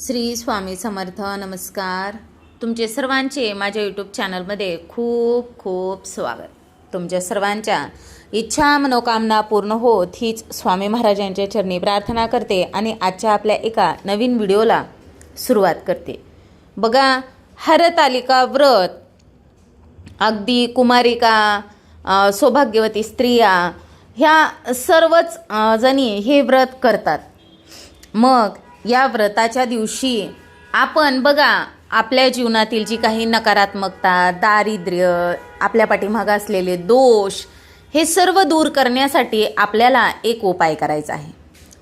श्री स्वामी समर्थ नमस्कार. तुमचे सर्वांचे माझ्या यूट्यूब चॅनलमध्ये खूप खूप स्वागत. तुमच्या सर्वांच्या इच्छा मनोकामना पूर्ण होत हीच स्वामी महाराजांच्या चरणी प्रार्थना करते आणि आजच्या आपल्या एका नवीन व्हिडिओला सुरुवात करते. बघा हरतालिका व्रत. अगदी कुमारिका सौभाग्यवती स्त्रिया ह्या सर्वच जणी हे व्रत करतात. मग या व्रताच्या दिवशी आपण बघा आपल्या जीवनातील जी काही नकारात्मकता दारिद्र्य आपल्या पाठीमागं असलेले दोष हे सर्व दूर करण्यासाठी आपल्याला एक उपाय करायचा आहे.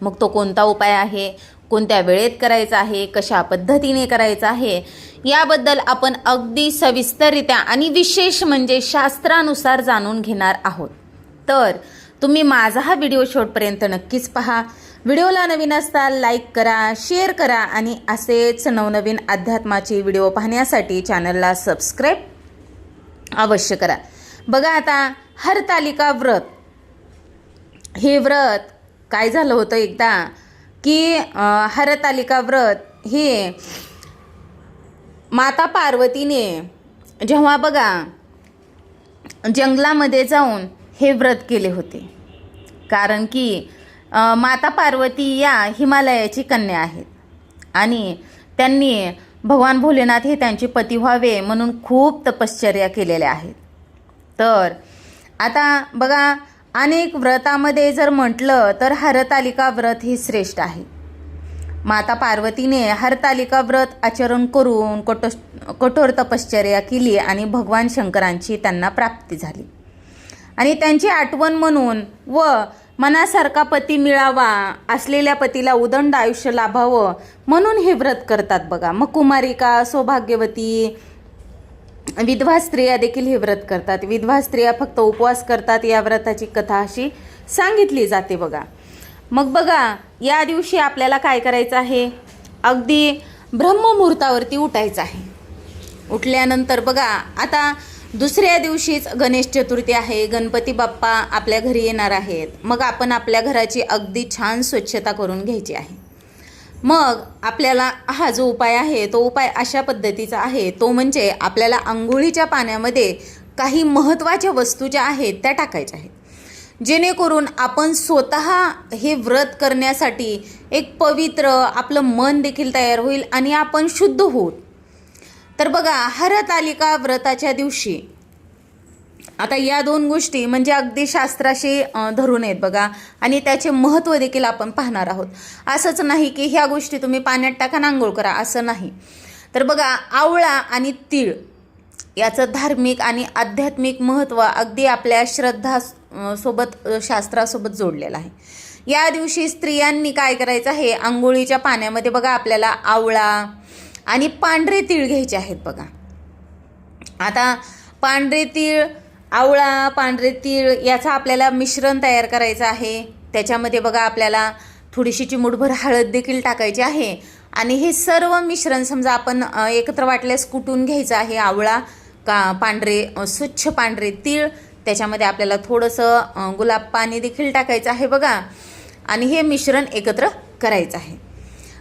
मग तो कोणता उपाय आहे? कोणत्या वेळेत करायचा आहे? कशा पद्धतीने करायचा आहे? याबद्दल आपण अगदी सविस्तररित्या आणि विशेष म्हणजे शास्त्रानुसार जाणून घेणार आहोत. तर तुम्ही माझा हा व्हिडिओ शेवटपर्यंत नक्कीच पहा. व्हिडिओला नवीन असताल लाईक करा शेअर करा आणि असेच नवनवीन अध्यात्माचे व्हिडिओ पाहण्यासाठी चॅनलला सबस्क्राईब अवश्य करा. बघा आता हरतालिका व्रत. हे व्रत काय झालं होतं एकदा? की हरतालिका व्रत हे माता पार्वतीने जेव्हा बघा जंगलामध्ये जाऊन हे व्रत केले होते. कारण की माता पार्वती या हिमालयाची कन्या आहेत. आणि त्यांनी भगवान भोलेनाथ हे त्यांचे पती व्हावे म्हणून खूप तपश्चर्या केलेल्या आहेत. तर आता बघा अनेक व्रतामध्ये जर म्हटलं तर हरतालिका व्रत हे श्रेष्ठ आहे. माता पार्वतीने हरतालिका व्रत आचरण करून कटो कठोर तपश्चर्या केली आणि भगवान शंकरांची त्यांना प्राप्ती झाली. आणि त्यांची आठवण म्हणून व मनासारखा पती मिळावा असलेल्या पतीला उदंड आयुष्य लाभावं म्हणून हे व्रत करतात बघा. मग कुमारिका सौभाग्यवती विधवा स्त्रिया देखील हे व्रत करतात. विधवा स्त्रिया फक्त उपवास करतात या व्रताची कथा अशी सांगितली जाते बघा. मग बघा या दिवशी आपल्याला काय करायचं आहे? अगदी ब्रह्ममुहूर्तावरती उठायचं आहे. उठल्यानंतर बघा आता दुसऱ्या दिवशीच गणेश चतुर्थी आहे. गणपती बाप्पा आपल्या घरी येणार आहेत. मग आपण आपल्या घराची अगदी छान स्वच्छता करून घ्यायची आहे. मग आपल्याला हा जो उपाय आहे तो उपाय अशा पद्धतीचा आहे. तो म्हणजे आपल्याला आंघोळीच्या पाण्यामध्ये काही महत्त्वाच्या वस्तू ज्या आहेत त्या टाकायच्या आहेत. जेणेकरून आपण स्वतः हे व्रत करण्यासाठी एक पवित्र आपलं मन देखील तयार होईल आणि आपण शुद्ध होऊ. तर बघा हरतालिका व्रताच्या दिवशी. आता या दोन गोष्टी म्हणजे अगदी शास्त्राशी धरून आहेत बघा. आणि त्याचे महत्त्व देखील आपण पाहणार आहोत. असंच नाही की ह्या गोष्टी तुम्ही पाण्यात टाका आंघोळ करा असं नाही. तर बघा आवळा आणि तीळ याचं धार्मिक आणि आध्यात्मिक महत्त्व अगदी आपल्या श्रद्धा सोबत शास्त्रासोबत जोडलेलं आहे. या दिवशी स्त्रियांनी काय करायचं आहे? आंघोळीच्या पाण्यामध्ये बघा आपल्याला आवळा आणि पांढरे तीळ घ्यायचे आहेत बघा. आता पांढरे तीळ आवळा पांढरे तीळ याचं आपल्याला मिश्रण तयार करायचं आहे. त्याच्यामध्ये बघा आपल्याला थोडीशी चिमूटभर हळद देखील टाकायची आहे. आणि हे सर्व मिश्रण समजा आपण एकत्र वाटल्यास कुटून घ्यायचं आहे आवळा का पांढरे स्वच्छ पांढरे तीळ. त्याच्यामध्ये आपल्याला थोडंसं गुलाब पाणी देखील टाकायचं आहे बघा. आणि हे मिश्रण एकत्र करायचं आहे.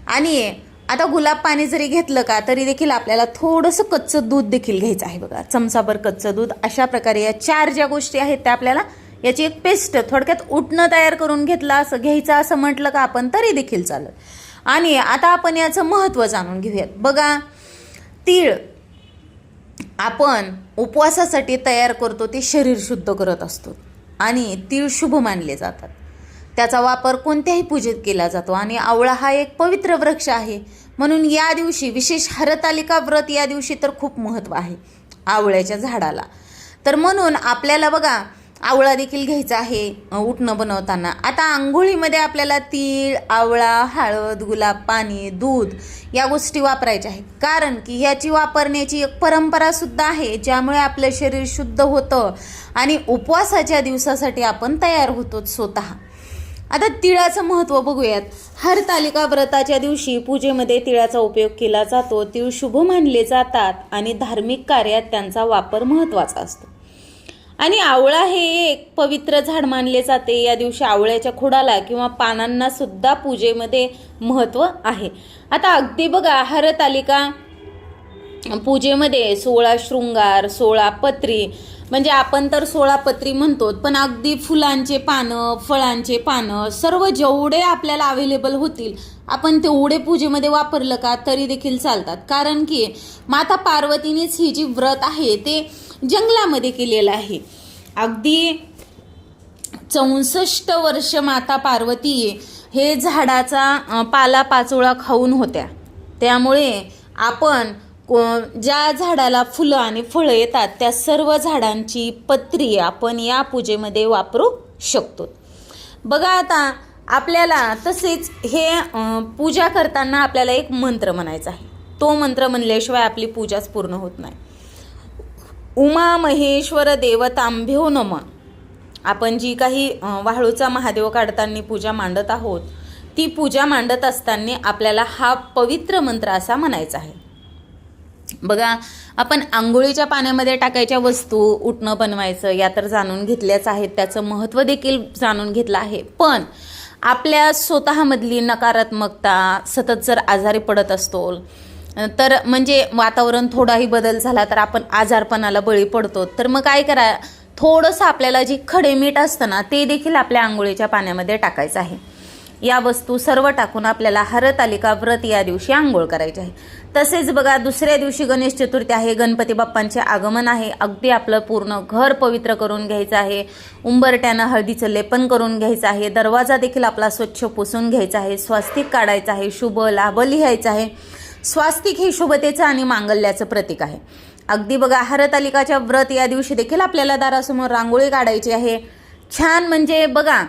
आणि आता गुलाब पाणी जरी घेतलं का तरी देखील आपल्याला थोडंसं कच्चं दूध देखील घ्यायचं आहे बघा. चमचाभर कच्चं दूध अशा प्रकारे या चार ज्या गोष्टी आहेत त्या आपल्याला याची एक पेस्ट थोडक्यात उठणं तयार करून घेतलं असं घ्यायचं असं म्हटलं का आपण तरी देखील चालत आणि आता आपण याचं महत्त्व जाणून घेऊयात. बघा तीळ आपण उपवासासाठी तयार करतो ते शरीर शुद्ध करत असतो. आणि तीळ शुभ मानले जातात. त्याचा वापर कोणत्याही पूजेत केला जातो. आणि आवळा हा एक पवित्र वृक्ष आहे. म्हणून या दिवशी विशेष हरतालिका व्रत या दिवशी तर खूप महत्त्व आहे. आवळ्याच्या झाडाला. तर म्हणून आपल्याला बघा आवळा देखील घ्यायचा आहे उठणं बनवताना. आता आंघोळीमध्ये आपल्याला तीळ आवळा हळद गुलाब पाणी दूध या गोष्टी वापरायच्या आहेत. कारण की ह्याची वापरण्याची एक परंपरासुद्धा आहे ज्यामुळे आपलं शरीर शुद्ध होतं आणि उपवासाच्या दिवसासाठी आपण तयार होतो स्वतः. आता तिळाचं महत्त्व बघूयात. हरतालिका व्रताच्या दिवशी पूजेमध्ये तिळाचा उपयोग केला जातो. तिळ शुभ मानले जातात आणि धार्मिक कार्यात त्यांचा वापर महत्त्वाचा असतो. आणि आवळा हे एक पवित्र झाड मानले जाते. या दिवशी आवळ्याच्या खोडाला किंवा पानांना सुद्धा पूजेमध्ये महत्त्व आहे. आता अगदी बघा हरतालिका पूजेमध्ये सोळा शृंगार सोळा पत्री म्हणजे आपण तर सोळा पत्री म्हणतो पण अगदी फुलांचे पानं फळांचे पानं सर्व जेवढे आपल्याला अवेलेबल होतील आपण तेवढे पूजेमध्ये वापरलं का तरी देखील चालतात. कारण की माता पार्वतीनेच ही जी व्रत आहे ते जंगलामध्ये केलेलं आहे. अगदी चौसष्ट वर्ष माता पार्वती हे झाडाचा पाला पाचोळा खाऊन होत्या. त्यामुळे आपण को ज्या झाडाला फुलं आणि फळं येतात त्या सर्व झाडांची पत्री आपण या पूजेमध्ये वापरू शकतो. बघा आता आपल्याला तसेच हे पूजा करताना आपल्याला एक मंत्र म्हणायचा आहे. तो मंत्र म्हणल्याशिवाय आपली पूजाच पूर्ण होत नाही. उमा महेश्वर देवतांभ्यो नम. आपण जी काही वाळूचा महादेव काढताना पूजा मांडत आहोत ती पूजा मांडत असताना आपल्याला हा पवित्र मंत्र असा म्हणायचा आहे. बघा आपण आंघोळीच्या पाण्यामध्ये टाकायच्या वस्तू उठणं बनवायचं या तर जाणून घेतल्याच आहेत. त्याचं महत्त्व देखील जाणून घेतलं आहे. पण आपल्या स्वतःमधली नकारात्मकता सतत जर आजारी पडत असतो तर म्हणजे वातावरण थोडाही बदल झाला तर आपण आजारपणाला बळी पडतो. तर मग काय करा थोडंसं आपल्याला जी खडेमीठ असतं ना ते देखील आपल्या आंघोळीच्या पाण्यामध्ये टाकायचं आहे. या वस्तू सर्व टाकून आपल्याला हरतालिका व्रत या दिवशी आंघोळ करायची आहे. तसेच बघा दुसऱ्या दिवशी गणेश चतुर्थी आहे. गणपती बाप्पांचे आगमन आहे. अगदी आपलं पूर्ण घर पवित्र करून घ्यायचं आहे. उंबरट्यानं हळदीचं लेपन करून घ्यायचं आहे. दरवाजा देखील आपला स्वच्छ पुसून घ्यायचा आहे. स्वास्तिक काढायचं आहे. शुभ लाभ लिहायचं आहे. स्वास्तिक हे शुभतेचं आणि मांगल्याचं प्रतीक आहे. अगदी बघा हरतालिकाच्या व्रत या दिवशी देखील आपल्याला दारासमोर रांगोळी काढायची आहे. छान म्हणजे बघा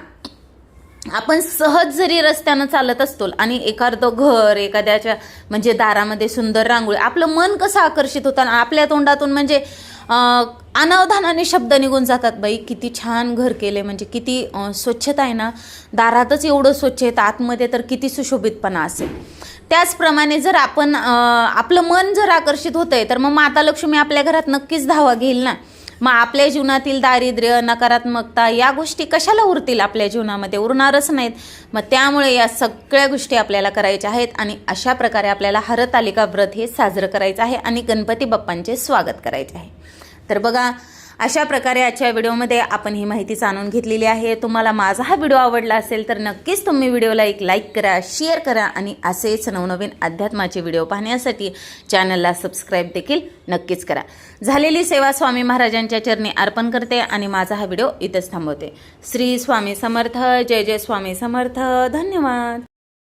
आपण सहज जरी रस्त्यानं चालत असतो आणि एखादं घर एखाद्याच्या म्हणजे दारामध्ये सुंदर रांगोळी आपलं मन कसं आकर्षित होतं आणि आपल्या तोंडातून म्हणजे अनावधानाने शब्द निघून जातात बाई किती छान घर केले म्हणजे किती स्वच्छता आहे ना दारातच एवढं स्वच्छ आहे तर आतमध्ये तर किती सुशोभितपणा असेल. त्याचप्रमाणे जर आपण आपलं मन जर आकर्षित होतंय तर मग माता लक्ष्मी आपल्या घरात नक्कीच धावा घेईल ना. मग आपल्या जीवनातील दारिद्र्य नकारात्मकता या गोष्टी कशाला उरतील आपल्या जीवनामध्ये? उरणारच नाहीत. मग त्यामुळे या सगळ्या गोष्टी आपल्याला करायच्या आहेत आणि अशा प्रकारे आपल्याला हरतालिका व्रत हे साजरं करायचं आहे आणि गणपती बाप्पांचे स्वागत करायचे आहे. तर बघा अशा प्रकारे आजच्या व्हिडिओमध्ये आपण ही माहिती जाणून घेतलेली आहे. तुम्हाला माझा हा व्हिडिओ आवडला असेल तर नक्कीच तुम्ही व्हिडिओला एक लाईक करा शेअर करा आणि असेच नवनवीन अध्यात्माचे व्हिडिओ पाहण्यासाठी चॅनलला सबस्क्राईब देखील नक्कीच करा. झालेली सेवा स्वामी महाराजांच्या चरणी अर्पण करते आणि माझा हा व्हिडिओ इथंच थांबवते. श्री स्वामी समर्थ जय जय स्वामी समर्थ. धन्यवाद.